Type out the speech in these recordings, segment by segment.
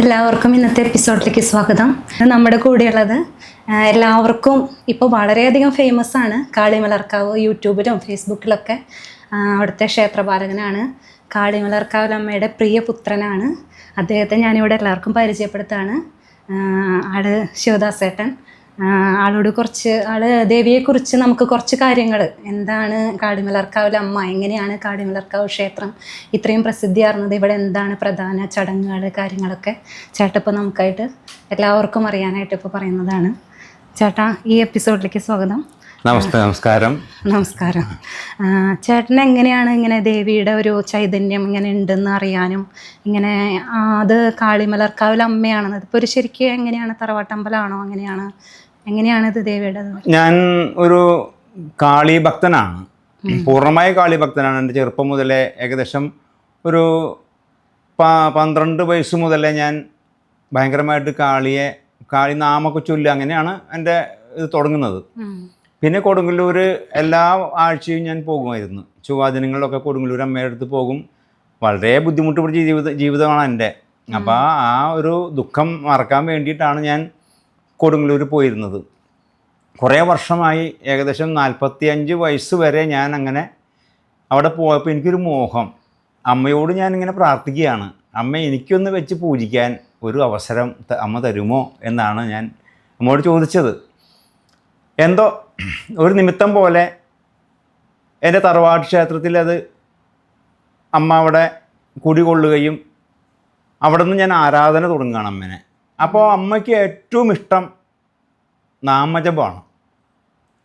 എല്ലാവർക്കും ഇന്നത്തെ എപ്പിസോഡിലേക്ക് സ്വാഗതം. നമ്മുടെ കൂടെയുള്ളത് എല്ലാവർക്കും ഇപ്പോൾ വളരെയധികം ഫേമസ് ആണ് കാളിമലർക്കാവ് യൂട്യൂബിലും ഫേസ്ബുക്കിലൊക്കെ. അവിടുത്തെ ക്ഷേത്രപാലകനാണ് കാളിമലർക്കാവ് അമ്മയുടെ പ്രിയ പുത്രനാണ്. അദ്ദേഹത്തെ ഞാനിവിടെ എല്ലാവർക്കും പരിചയപ്പെടുത്താണ്. ആട് ശിവദാസേട്ടൻ. ആളോട് കുറച്ച് ആൾ ദേവിയെക്കുറിച്ച് നമുക്ക് കുറച്ച് കാര്യങ്ങൾ എന്താണ് കാടിമലർക്കാവിലെ അമ്മ? എങ്ങനെയാണ് കാടിമലർക്കാവ് ക്ഷേത്രം ഇത്രയും പ്രസിദ്ധിയാർന്നത്? ഇവിടെ എന്താണ് പ്രധാന ചടങ്ങുകൾ കാര്യങ്ങളൊക്കെ? ചേട്ടപ്പോൾ നമുക്കായിട്ട് എല്ലാവർക്കും അറിയാനായിട്ട് ഇപ്പോൾ പറയുന്നതാണ്. ചേട്ടാ ഈ എപ്പിസോഡിലേക്ക് സ്വാഗതം. നമസ്തേ നമസ്കാരം. നമസ്കാരം. ചേട്ടൻ എങ്ങനെയാണ് ഇങ്ങനെ ദേവിയുടെ ഒരു ചൈതന്യം ഇങ്ങനെ ഉണ്ടെന്ന് അറിയാനും ഇങ്ങനെ അത് കാളിമലർക്കാവിലെ അമ്മയാണെന്ന് ഇപ്പോൾ ഒരു ശരിക്കും എങ്ങനെയാണ് തറവാട്ടമ്പലമാണോ അങ്ങനെയാണ് എങ്ങനെയാണ് ഇത് ദേവിയുടെ ഞാൻ ഒരു കാളി ഭക്തനാണ്. പൂർണമായ കാളി ഭക്തനാണ്. എന്റെ ചെറുപ്പം മുതലേ ഏകദേശം ഒരു പ- പന്ത്രണ്ട് വയസ്സ് മുതലേ ഞാൻ ഭയങ്കരമായിട്ട് കാളിയെ കാളി നാമൊക്കെ അങ്ങനെയാണ് എന്റെ ഇത് തുടങ്ങുന്നത്. പിന്നെ കൊടുങ്ങല്ലൂർ എല്ലാ ആഴ്ചയും ഞാൻ പോകുമായിരുന്നു. ചൊവ്വാദിനങ്ങളിലൊക്കെ കൊടുങ്ങല്ലൂർ അമ്മയുടെ അടുത്ത് പോകും. വളരെ ബുദ്ധിമുട്ട് പിടിച്ച ജീവിത ജീവിതമാണ് എന്റെ. അപ്പോൾ ആ ഒരു ദുഃഖം മറക്കാൻ വേണ്ടിയിട്ടാണ് ഞാൻ കൊടുങ്ങല്ലൂർ പോയിരുന്നത്. കുറേ വർഷമായി ഏകദേശം നാൽപ്പത്തി അഞ്ച് വയസ്സ് വരെ ഞാൻ അങ്ങനെ അവിടെ പോയപ്പോൾ എനിക്കൊരു മോഹം. അമ്മയോട് ഞാനിങ്ങനെ പ്രാർത്ഥിക്കുകയാണ്. അമ്മ എനിക്കൊന്ന് വെച്ച് പൂജിക്കാൻ ഒരു അവസരം അമ്മ തരുമോ എന്നാണ് ഞാൻ അമ്മയോട് ചോദിച്ചത്. എന്തോ ഒരു നിമിത്തം പോലെ എന്റെ തറവാട് ക്ഷേത്രത്തിൽ അത് അമ്മ അവിടെ കുടികൊള്ളുകയും അവിടെ നിന്ന് ഞാൻ ആരാധന തുടങ്ങുകയാണ് അമ്മനെ. അപ്പോൾ അമ്മയ്ക്ക് ഏറ്റവും ഇഷ്ടം നാമജപമാണ്.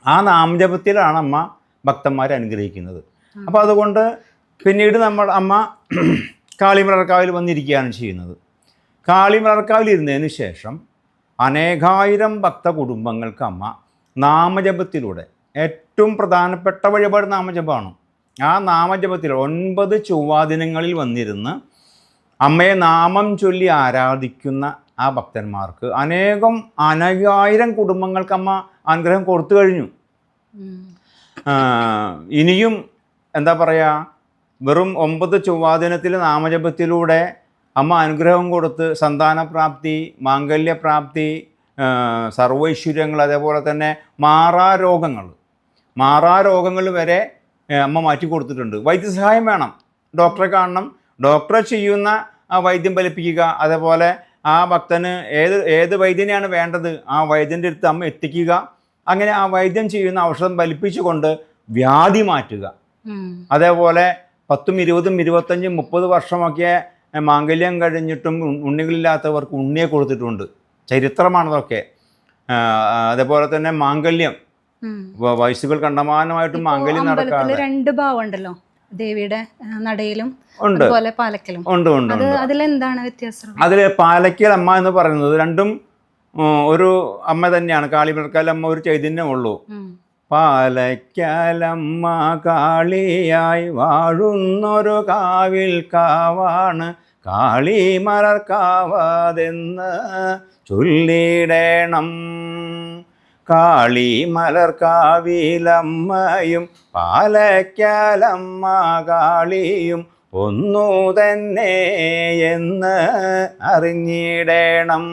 ആ നാമജപത്തിലാണ് അമ്മ ഭക്തന്മാരെ അനുഗ്രഹിക്കുന്നത്. അപ്പോൾ അതുകൊണ്ട് പിന്നീട് നമ്മൾ അമ്മ കാളിമലർക്കാവിൽ വന്നിരിക്കുകയാണ് ചെയ്യുന്നത്. കാളിമലർക്കാവിൽ ഇരുന്നതിന് ശേഷം അനേകായിരം ഭക്ത കുടുംബങ്ങൾക്ക് അമ്മ നാമജപത്തിലൂടെ ഏറ്റവും പ്രധാനപ്പെട്ട വഴിപാട് നാമജപമാണ്. ആ നാമജപത്തിൽ ഒൻപത് ചൊവ്വാദിനങ്ങളിൽ വന്നിരുന്ന് അമ്മയെ നാമം ചൊല്ലി ആരാധിക്കുന്ന ആ ഭക്തന്മാർക്ക് അനേകം അനേകായിരം കുടുംബങ്ങൾക്ക് അമ്മ അനുഗ്രഹം കൊടുത്തു കഴിഞ്ഞു. ഇനിയും എന്താ പറയുക വെറും ഒമ്പത് ചൊവ്വാദിനത്തിൽ നാമജപത്തിലൂടെ അമ്മ അനുഗ്രഹം കൊടുത്ത് സന്താനപ്രാപ്തി മാംഗല്യപ്രാപ്തി സർവൈശ്വര്യങ്ങൾ അതേപോലെ തന്നെ മാറാരോഗങ്ങൾ മാറാരോഗങ്ങൾ വരെ അമ്മ മാറ്റി കൊടുത്തിട്ടുണ്ട്. വൈദ്യസഹായം വേണം. ഡോക്ടറെ കാണണം. ഡോക്ടറെ ചെയ്യുന്ന ആ വൈദ്യം ഫലിപ്പിക്കുക അതേപോലെ ആ ഭക്തന് ഏത് ഏത് വൈദ്യനെയാണ് വേണ്ടത്? ആ വൈദ്യന്റെ അടുത്ത് അമ്മ എത്തിക്കുക. അങ്ങനെ ആ വൈദ്യം ചെയ്യുന്ന ഔഷധം ഫലിപ്പിച്ചുകൊണ്ട് വ്യാധി മാറ്റുക. അതേപോലെ പത്തും ഇരുപതും ഇരുപത്തഞ്ചും മുപ്പത് വർഷമൊക്കെ മാംഗല്യം കഴിഞ്ഞിട്ടും ഉണ്ണികളില്ലാത്തവർക്ക് ഉണ്ണിയെ കൊടുത്തിട്ടുണ്ട്. ചരിത്രമാണതൊക്കെ. അതേപോലെ തന്നെ മാംഗല്യം. വയസ്സുകൾ കണ്ടമാനമായിട്ടും മാംഗല്യം നടക്കാതെ രണ്ട് ഭാവം ഉണ്ടല്ലോ. ദേവിയുടെ നടയിലും ഉണ്ട്. അതുപോലെ പാലക്കലും. ഉണ്ട് ഉണ്ട് അത് അതിലെന്താണ് വ്യത്യാസം? അതിൽ പാലക്കൽ അമ്മ എന്ന് പറയുന്നത് രണ്ടും ഒരു അമ്മ തന്നെയാണ്. കാളി അമ്മ ഒരു ചൈതന്യമുള്ളൂ. പാലക്കാലമ്മ കാളിയായി വാഴുന്നൊരു കാവിൽ കാവാണ്. കാളി മലർക്കാവാതെന്ന് ചൊല്ലിടണം. കാളി മലർ കാവിലമ്മയും പാലക്കാലമ്മ കാളിയും ഒന്നു തന്നെ എന്ന് അറിഞ്ഞിടണം.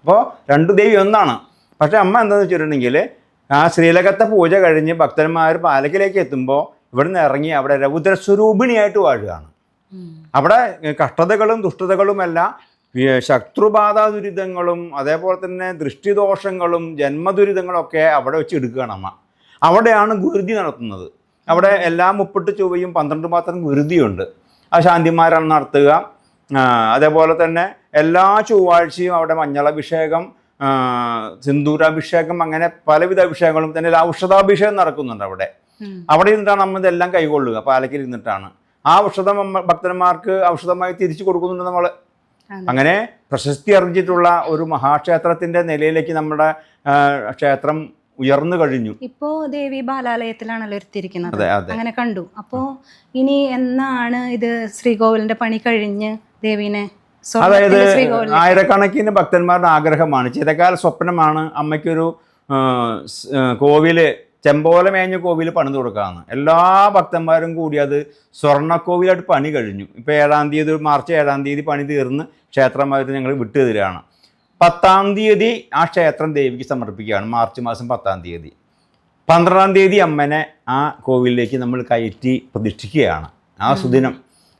അപ്പോൾ രണ്ടു ദേവി ഒന്നാണ്. പക്ഷെ അമ്മ എന്താണെന്ന് വെച്ചിട്ടുണ്ടെങ്കിൽ ആ ശ്രീലകത്തെ പൂജ കഴിഞ്ഞ് ഭക്തന്മാർ പാലക്കിലേക്ക് എത്തുമ്പോൾ ഇവിടുന്ന് ഇറങ്ങി അവിടെ രൗദ്രസ്വരൂപിണിയായിട്ട് വാഴുകയാണ്. അവിടെ കഷ്ടതകളും ദുഷ്ടതകളുമെല്ലാം ശത്രുബാധ ദുരിതങ്ങളും അതേപോലെ തന്നെ ദൃഷ്ടിദോഷങ്ങളും ജന്മദുരിതങ്ങളൊക്കെ അവിടെ വെച്ച് എടുക്കുകയാണ് അമ്മ. അവിടെയാണ് ഗുരുതി നടത്തുന്നത്. അവിടെ എല്ലാ മുപ്പട്ട് ചൊവ്വയും പന്ത്രണ്ട് മാത്രം ഗുരുതിയുണ്ട്. ആ ശാന്തിമാരാണ് നടത്തുക. അതേപോലെ തന്നെ എല്ലാ ചൊവ്വാഴ്ചയും അവിടെ മഞ്ഞളഭിഷേകം സിന്ദൂരാഭിഷേകം അങ്ങനെ പലവിധ അഭിഷേകങ്ങളും തന്നെ ഔഷധാഭിഷേകം നടക്കുന്നുണ്ട് അവിടെ. അവിടെ ഇരുന്നിട്ടാണ് നമ്മൾ ഇതെല്ലാം കൈകൊള്ളുക പാലക്കിൽ ഇരുന്നിട്ടാണ്. ആ ഔഷധം ഭക്തന്മാർക്ക് ഔഷധമായി തിരിച്ചു കൊടുക്കുന്നുണ്ട് നമ്മൾ. അങ്ങനെ പ്രശസ്തി അർജിച്ചിട്ടുള്ള ഒരു മഹാക്ഷേത്രത്തിന്റെ നിലയിലേക്ക് നമ്മുടെ ക്ഷേത്രം ഉയർന്നു കഴിഞ്ഞു. ഇപ്പോ ദേവി ബാലാലയത്തിലാണല്ലോ അതെ അങ്ങനെ കണ്ടു. അപ്പോ ഇനി എന്നാണ് ഇത് ശ്രീകോവിലിന്റെ പണി കഴിഞ്ഞ് ദേവിനെ അതായത് ആയിരക്കണക്കിന് ഭക്തന്മാരുടെ ആഗ്രഹമാണ്. ചിരകാല സ്വപ്നമാണ് അമ്മയ്ക്കൊരു കോവിൽ ചെമ്പോല മേഞ്ഞ കോവിൽ പണിത് കൊടുക്കാമെന്ന് എല്ലാ ഭക്തന്മാരും കൂടി അത് സ്വർണക്കോവിലായിട്ട് പണി കഴിഞ്ഞു. ഇപ്പോൾ ഏഴാം തീയതി മാർച്ച് ഏഴാം തീയതി പണി തീർന്ന് ക്ഷേത്രമായിട്ട് ഞങ്ങൾ വിട്ടു തരികയാണ് പത്താം തീയതി ആ ക്ഷേത്രം ദേവിക്ക് സമർപ്പിക്കുകയാണ് മാർച്ച് മാസം പത്താം തീയതി. പന്ത്രണ്ടാം തീയതി അമ്മനെ ആ കോവിലിലേക്ക് നമ്മൾ കയറ്റി പ്രതിഷ്ഠിക്കുകയാണ്. ആ സുദിനം.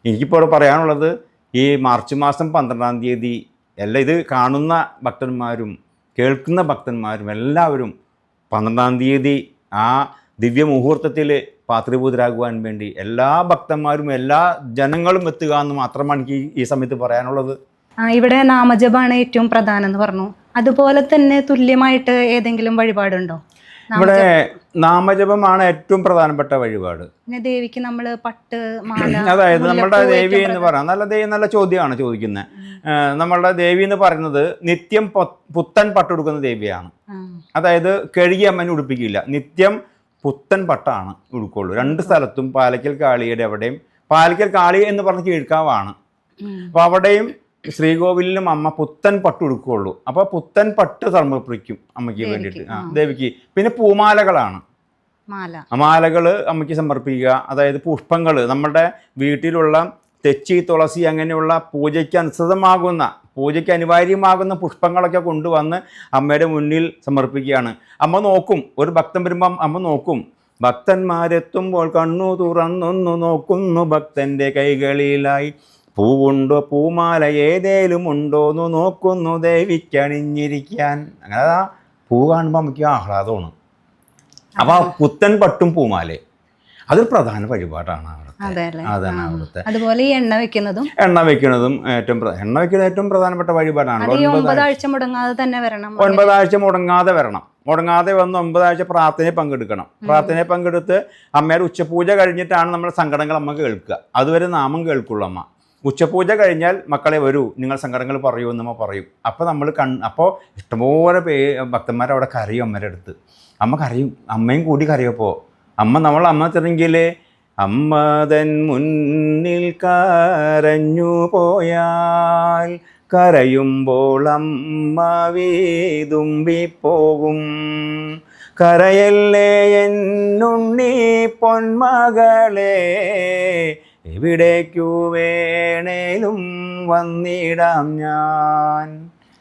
എനിക്കിപ്പോൾ പറയാനുള്ളത് ഈ മാർച്ച് മാസം പന്ത്രണ്ടാം തീയതി എല്ലാം ഇത് കാണുന്ന ഭക്തന്മാരും കേൾക്കുന്ന ഭക്തന്മാരും എല്ലാവരും പന്ത്രണ്ടാം തീയതി ആ ദിവ്യമുഹൂർത്തത്തിൽ പാത്രിഭൂതരാകുവാൻ വേണ്ടി എല്ലാ ഭക്തന്മാരും എല്ലാ ജനങ്ങളും എത്തുക എന്ന് മാത്രമാണ് എനിക്ക് ഈ- സമയത്ത് പറയാനുള്ളത്. ഇവിടെ നാമജപാണ് ഏറ്റവും പ്രധാനം എന്ന് പറഞ്ഞു. അതുപോലെ തന്നെ തുല്യമായിട്ട് ഏതെങ്കിലും വഴിപാടുണ്ടോ? ഇവിടെ നാമജപമാണ് ഏറ്റവും പ്രധാനപ്പെട്ട വഴിപാട്. ദേവിക്ക് നമ്മൾ പട്ട് അതായത് നമ്മളുടെ ദേവി എന്ന് പറയാം. നല്ല ദേവി നല്ല ചോദ്യമാണ് ചോദിക്കുന്നത് നമ്മളുടെ ദേവി എന്ന് പറയുന്നത് നിത്യം പുത്തൻ പട്ട് പട്ടെടുക്കുന്ന ദേവിയാണ്. അതായത് കഴുകി അമ്മനെ ഉടുപ്പിക്കില്ല. നിത്യം പുത്തൻ പട്ടാണ് ഉടുക്കുള്ളൂ. രണ്ട് സ്ഥലത്തും പാലക്കൽ കാളിയുടെ എവിടെയും പാലക്കൽ കാളി എന്ന് പറഞ്ഞ കീഴ്ക്കാവാണ്. അപ്പൊ അപ്പോൾ അവിടെയും ശ്രീകോവിലിലും അമ്മ പുത്തൻ പട്ട് ഉടുക്കുകയുള്ളൂ. അപ്പോൾ പുത്തൻ പട്ട് സമർപ്പിക്കും അമ്മയ്ക്ക് വേണ്ടിയിട്ട്. ആ. ദേവിക്ക്. പിന്നെ പൂമാലകളാണ്. മാല. മാലകൾ അമ്മയ്ക്ക് സമർപ്പിക്കുക. അതായത് പുഷ്പങ്ങൾ. നമ്മുടെ വീട്ടിലുള്ള തെച്ചി തുളസി അങ്ങനെയുള്ള പൂജയ്ക്ക് അനുസൃതമാകുന്ന പൂജയ്ക്ക് അനിവാര്യമാകുന്ന പുഷ്പങ്ങളൊക്കെ കൊണ്ടുവന്ന് അമ്മയുടെ മുന്നിൽ സമർപ്പിക്കുകയാണ്. അമ്മ നോക്കും. ഒരു ഭക്തൻ വരുമ്പം അമ്മ നോക്കും. ഭക്തന്മാരെത്തുമ്പോൾ കണ്ണു തുറന്നൊന്നു നോക്കുന്നു ഭക്തന്റെ കൈകളിലായി. പൂവുണ്ടോ? പൂമാല ഏതേലും ഉണ്ടോന്ന് നോക്കുന്നു ദേവിക്കണിഞ്ഞിരിക്കാൻ അങ്ങനെ ആ പൂ കാണുമ്പോൾ നമുക്ക് ആഹ്ലാദമാണ്. അപ്പൊ ആ പുത്തൻ പട്ടും പൂമാല അതൊരു പ്രധാന വഴിപാടാണ് അവിടുത്തെ. അതെ അതാണ്. അവിടുത്തെ. അതുപോലെ ഈ എണ്ണ വെക്കുന്നതും? എണ്ണ വെക്കുന്നതും ഏറ്റവും എണ്ണ വെക്കുന്നത് ഏറ്റവും പ്രധാനപ്പെട്ട വഴിപാടാണ്. അത് ഒൻപതാഴ്ച മുടങ്ങാതെ തന്നെ വരണം. ഒൻപതാഴ്ച മുടങ്ങാതെ വരണം. മുടങ്ങാതെ വന്ന് ഒമ്പതാഴ്ച പ്രാർത്ഥനയിൽ പങ്കെടുക്കണം. പ്രാർത്ഥനയിൽ പങ്കെടുത്ത് അമ്മയുടെ ഉച്ചപൂജ കഴിഞ്ഞിട്ടാണ് നമ്മുടെ സങ്കടങ്ങൾ അമ്മ കേൾക്കുക. അതുവരെ നാമം കേൾക്കുള്ളൂ അമ്മ. ഉച്ചപൂജ കഴിഞ്ഞാൽ മക്കളെ വരൂ നിങ്ങൾ സങ്കടങ്ങൾ പറയൂ എന്നമ്മ പറയും. അപ്പോൾ നമ്മൾ കൺ അപ്പോൾ ഇഷ്ടംപോലെ പേ ഭക്തന്മാർ അവിടെ കരയും അമ്മയുടെ അടുത്ത്. അമ്മ കരയും അമ്മയും കൂടി കരയപ്പോൾ അമ്മ നമ്മൾ അമ്മ ചെന്നെങ്കിൽ അമ്മ തൻ മുന്നിൽ കരഞ്ഞു പോയാൽ കരയുമ്പോൾ അമ്മ വീതുമ്പിപ്പോകും. കരയല്ലേ എന്നുണ്ണി പൊന്മകളെ? എവിടേക്കു വേണേലും വന്നിടാം ഞാൻ.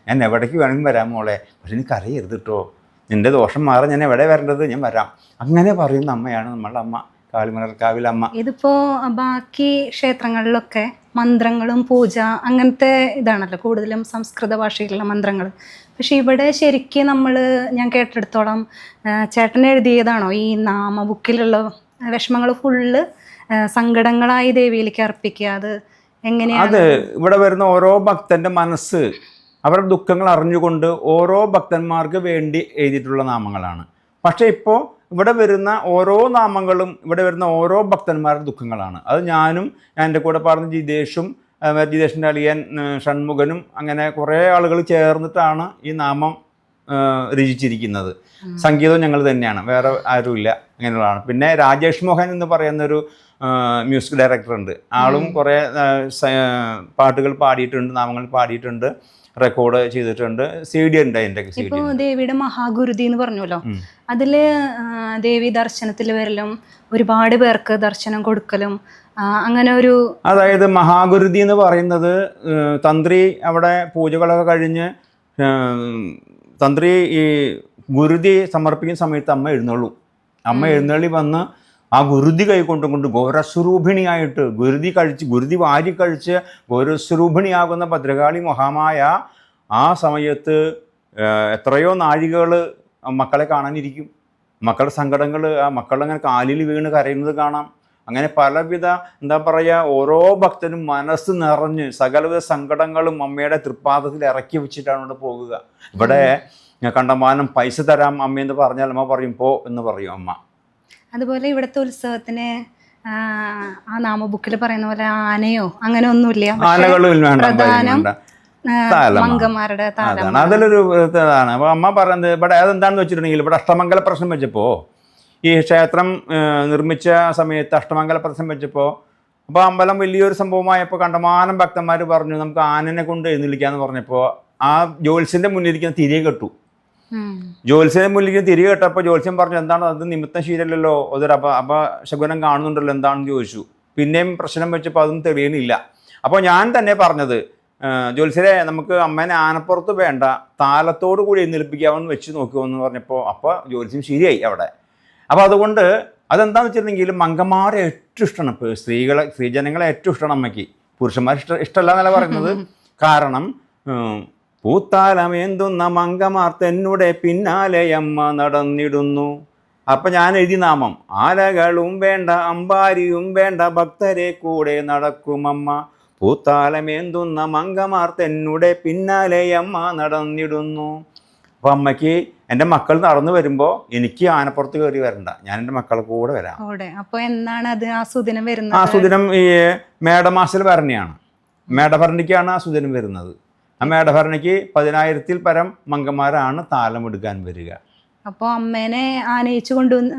ഞാൻ എവിടേക്ക് വേണമെങ്കിലും വരാം മോളെ. പക്ഷെ എനിക്കറിയരുത് കേട്ടോ നിന്റെ ദോഷം മാറാൻ ഞാൻ എവിടെ വരേണ്ടത് ഞാൻ വരാം. അങ്ങനെ പറയുന്ന അമ്മയാണ് നമ്മളുടെ അമ്മ കാളിമലർക്കാവിലെ അമ്മ ഇതിപ്പോ ബാക്കി ക്ഷേത്രങ്ങളിലൊക്കെ മന്ത്രങ്ങളും പൂജ അങ്ങനത്തെ ഇതാണല്ലോ കൂടുതലും സംസ്കൃത ഭാഷയിലുള്ള മന്ത്രങ്ങൾ. പക്ഷെ ഇവിടെ ശരിക്കും നമ്മൾ ഞാൻ കേട്ടെടുത്തോളം ചേട്ടൻ എഴുതിയതാണോ ഈ നാമ ബുക്കിലുള്ള വിഷമങ്ങൾ ഫുള്ള് സങ്കടങ്ങളായി ദേവിയിലേക്ക് അർപ്പിക്കുക. അത് എങ്ങനെയാണ്? അത് ഇവിടെ വരുന്ന ഓരോ ഭക്തന്റെ മനസ്സ് അവരുടെ ദുഃഖങ്ങൾ അറിഞ്ഞുകൊണ്ട് ഓരോ ഭക്തന്മാർക്ക് വേണ്ടി എഴുതിയിട്ടുള്ള നാമങ്ങളാണ്. പക്ഷേ ഇപ്പോൾ ഇവിടെ വരുന്ന ഓരോ നാമങ്ങളും ഇവിടെ വരുന്ന ഓരോ ഭക്തന്മാരുടെ ദുഃഖങ്ങളാണ്. അത് ഞാനും എന്റെ കൂടെ പാടുന്ന ജിതേഷും ജിതേഷിന്റെ അളിയൻ ഷൺമുഖനും അങ്ങനെ കുറേ ആളുകൾ ചേർന്നിട്ടാണ് ഈ നാമം രചിച്ചിരിക്കുന്നത്. സംഗീതം ഞങ്ങൾ തന്നെയാണ്. വേറെ ആരുമില്ല. അങ്ങനെയുള്ളതാണ്. പിന്നെ രാജേഷ് മോഹൻ എന്ന് പറയുന്നൊരു മ്യൂസിക് ഡയറക്ടർ ഉണ്ട്. ആളും കുറേ പാട്ടുകൾ പാടിയിട്ടുണ്ട് നാമങ്ങൾ പാടിയിട്ടുണ്ട് റെക്കോർഡ് ചെയ്തിട്ടുണ്ട്. സി ഡി ഉണ്ട് അതിന്റെ ദേവിയുടെ മഹാഗുരുതി എന്ന് പറഞ്ഞല്ലോ. അതിൽ ദേവി ദർശനത്തിൽ വരലും ഒരുപാട് പേർക്ക് ദർശനം കൊടുക്കലും അങ്ങനെ ഒരു അതായത് മഹാഗുരുതി എന്ന് പറയുന്നത് തന്ത്രി അവിടെ പൂജകളൊക്കെ കഴിഞ്ഞ് തന്ത്രി ഈ ഗുരുതി സമർപ്പിക്കുന്ന സമയത്ത് അമ്മ എഴുന്നള്ളും. അമ്മ എഴുന്നള്ളി വന്ന് ആ ഗുരുതി കൈകൊണ്ടും കൊണ്ട് ഗൗരസ്വരൂപിണിയായിട്ട് ഗുരുതി കഴിച്ച് ഗുരുതി വാരി കഴിച്ച് ഗൗരസ്വരൂപിണിയാകുന്ന ഭദ്രകാളി മഹാമായ ആ സമയത്ത് എത്രയോ നാഴികകൾ മക്കളെ കാണാനിരിക്കും. മക്കളുടെ സങ്കടങ്ങൾ ആ മക്കളങ്ങനെ കാലിൽ വീണ് കരയുന്നത് കാണാം. അങ്ങനെ പലവിധ എന്താ പറയുക ഓരോ ഭക്തനും മനസ്സ് നിറഞ്ഞ് സകലവിധ സങ്കടങ്ങളും അമ്മയുടെ തൃപ്പാദത്തിൽ ഇറക്കി വെച്ചിട്ടാണ് ഇവിടെ പോകുക. ഇവിടെ കണ്ടമാനം പൈസ തരാം അമ്മ എന്ന് പറഞ്ഞാൽ അമ്മ പറയും പോ എന്ന് പറയും അമ്മ. അതുപോലെ ഇവിടുത്തെ ഉത്സവത്തിന് ആ, നാമ ബുക്കിൽ പറയുന്ന പോലെ ആനയോ അങ്ങനെ ഒന്നുമില്ല പ്രധാനം അതാണ്. അതിലൊരു ഇതാണ്. അമ്മ പറയുന്നത് ഇവിടെ അതെന്താണെന്ന് വെച്ചിട്ടുണ്ടെങ്കിൽ ഇവിടെ അഷ്ടമംഗല പ്രശ്നം വെച്ചപ്പോൾ ഈ ക്ഷേത്രം നിർമ്മിച്ച സമയത്ത് അഷ്ടമംഗല പ്രദർശനം വെച്ചപ്പോൾ അപ്പോൾ അമ്പലം വലിയൊരു സംഭവമായപ്പോൾ കണ്ടമാനം ഭക്തന്മാർ പറഞ്ഞു നമുക്ക് ആനനെ കൊണ്ട് എഴുന്നള്ളിക്കാന്ന് പറഞ്ഞപ്പോൾ ആ ജോത്സ്യന്റെ മുന്നിലിരിക്കുന്ന തിരി കെട്ടു. ജോത്സ്യന്റെ മുന്നിരിക്കുന്ന തിരി തിരികെ കെട്ടപ്പോൾ ജോത്സ്യം പറഞ്ഞു എന്താണ് അത് നിമിത്തം ശീലല്ലോ അതൊരു അപ അപ ശകുനം കാണുന്നുണ്ടല്ലോ എന്താണെന്ന് ചോദിച്ചു. പിന്നെയും പ്രശ്നം വെച്ചപ്പോൾ അതൊന്നും തെളിയുന്നില്ല. അപ്പോൾ ഞാൻ തന്നെ പറഞ്ഞത് ജോത്സ്യരെ നമുക്ക് അമ്മേനെ ആനപ്പുറത്ത് വേണ്ട താലത്തോടു കൂടി എഴുന്നേൽപ്പിക്കാമെന്ന് വെച്ച് നോക്കുമെന്ന് പറഞ്ഞപ്പോൾ അപ്പോൾ ജോത്സ്യം ശരിയായി അവിടെ. അപ്പോൾ അതുകൊണ്ട് അതെന്താണെന്ന് വെച്ചിട്ടുണ്ടെങ്കിൽ മംഗന്മാരെ ഏറ്റവും ഇഷ്ടമാണ് സ്ത്രീകളെ സ്ത്രീജനങ്ങളെ ഏറ്റവും ഇഷ്ടമാണ് അമ്മയ്ക്ക്. പുരുഷന്മാർ ഇഷ്ട ഇഷ്ടമല്ല എന്നല്ല പറയുന്നത്. കാരണം പൂത്താലമേന്തുന്ന മങ്കമാർ തെന്നുടെ പിന്നാലെ അമ്മ നടന്നിടുന്നു. അപ്പം ഞാൻ എഴുതി നാമം. ആലകളും വേണ്ട അമ്പാരിയും വേണ്ട ഭക്തരെ കൂടെ നടക്കുമമ്മ പൂത്താലമേന്തുന്ന മംഗമാർ തെന്നുടെ പിന്നാലെ അമ്മ നടന്നിടുന്നു. അപ്പം അമ്മയ്ക്ക് എന്റെ മക്കൾ നടന്നു വരുമ്പോൾ എനിക്ക് ആനപ്പുറത്ത് കയറി വരണ്ട. ഞാൻ എന്റെ മക്കളെ കൂടെ വരാം. അവിടെ അപ്പൊ എന്നാണ് അത് ആ സുദിനം ആ വരുന്നത് സുദിനം ഈ മേടമാസിൽ ഭരണിയാണ്. മേടഭരണിക്കാണ് ആ സുദിനം വരുന്നത്. ആ മേടഭരണിക്ക് പതിനായിരത്തിൽ പരം മങ്കന്മാരാണ് താലം എടുക്കാൻ വരിക. അപ്പൊ അമ്മേനെ ആനയിച്ചു കൊണ്ടുവന്ന്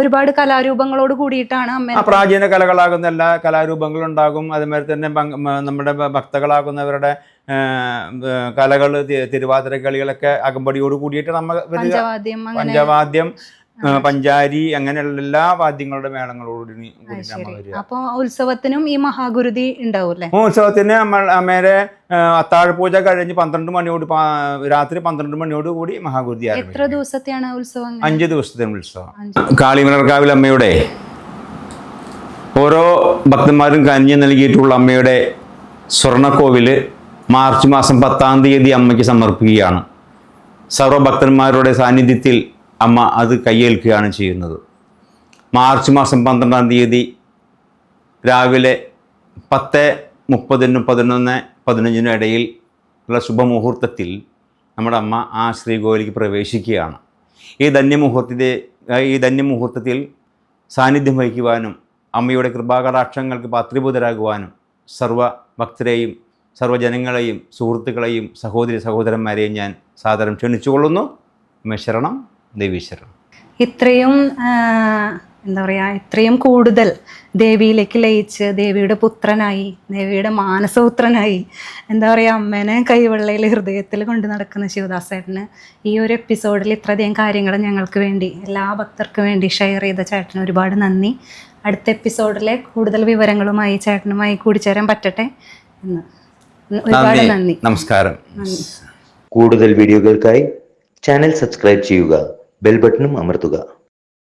ഒരുപാട് കലാരൂപങ്ങളോട് കൂടിയിട്ടാണ് അമ്മ പ്രാചീന കലകളാകുന്ന എല്ലാ കലാരൂപങ്ങളും ഉണ്ടാകും അതുമാതിരി തന്നെ നമ്മുടെ ഭക്തകളാകുന്നവരുടെ കലകൾ തിരുവാതിര കളികളൊക്കെ അകമ്പടിയോട് കൂടിയിട്ട് നമ്മൾ പഞ്ചവാദ്യം പഞ്ചാരി അങ്ങനെയുള്ള എല്ലാ വാദ്യങ്ങളുടെ മേളങ്ങളോട് കൂടി അപ്പൊ ഉത്സവത്തിനും ഈ മഹാഗുരുതി ഉണ്ടാവൂല്ലേ? ഉത്സവത്തിന് നമ്മൾ അമ്മേരെ അത്താഴ പൂജ കഴിഞ്ഞ് പന്ത്രണ്ട് മണിയോട് രാത്രി പന്ത്രണ്ട് മണിയോട് കൂടി മഹാഗുരുതി എത്ര ദിവസത്തെയാണ് ഉത്സവം അഞ്ച് ദിവസത്തെ ഉത്സവം. കാളിമണർക്കാവിൽ അമ്മയുടെ ഓരോ ഭക്തന്മാരും കനിഞ്ഞ് നൽകിയിട്ടുള്ള അമ്മയുടെ സ്വർണക്കോവിൽ മാർച്ച് മാസം പത്താം തീയതി അമ്മയ്ക്ക് സമർപ്പിക്കുകയാണ്. സർവഭക്തന്മാരുടെ സാന്നിധ്യത്തിൽ അമ്മ അത് കയ്യേൽക്കുകയാണ് ചെയ്യുന്നത്. മാർച്ച് മാസം പന്ത്രണ്ടാം തീയതി രാവിലെ പത്ത് മുപ്പതിനും പതിനൊന്ന് പതിനഞ്ചിനും ഇടയിൽ ഉള്ള ശുഭമുഹൂർത്തത്തിൽ നമ്മുടെ അമ്മ ആ ശ്രീകോവിലേക്ക് പ്രവേശിക്കുകയാണ്. ഈ ധന്യമുഹൂർത്തത്തെ ഈ ധന്യമുഹൂർത്തത്തിൽ സാന്നിധ്യം വഹിക്കുവാനും അമ്മയുടെ കൃപാകടാക്ഷങ്ങൾക്ക് പാത്രീഭൂതരാകുവാനും സർവ ഭക്തരെയും സർവജനങ്ങളെയും സുഹൃത്തുക്കളെയും സഹോദരി സഹോദരന്മാരെയും ഞാൻ സാദരം ക്ഷണിച്ചുകൊള്ളുന്നു. അമ്മ ശരണം ദേവി ഇത്രയും എന്താ പറയുക ഇത്രയും കൂടുതൽ ദേവിയിലേക്ക് ലയിച്ച് ദേവിയുടെ പുത്രനായി ദേവിയുടെ മാനസപുത്രനായി എന്താ പറയുക അമ്മേനെ കൈവെള്ളയിൽ ഹൃദയത്തിൽ കൊണ്ട് നടക്കുന്ന ശിവദാസേട്ടന് ഈ ഒരു എപ്പിസോഡിൽ ഇത്രയധികം കാര്യങ്ങൾ ഞങ്ങൾക്ക് വേണ്ടി എല്ലാ ഭക്തർക്കും വേണ്ടി ഷെയർ ചെയ്ത ചേട്ടന് ഒരുപാട് നന്ദി. അടുത്ത എപ്പിസോഡിലെ കൂടുതൽ വിവരങ്ങളുമായി ചേട്ടനുമായി കൂടിച്ചേരാൻ പറ്റട്ടെ എന്ന്. ഒരുപാട് നന്ദി. നമസ്കാരം. കൂടുതൽ വീഡിയോകൾക്കായി ചാനൽ സബ്സ്ക്രൈബ് ചെയ്യുക ബെൽ ബട്ടണും അമർത്തുക.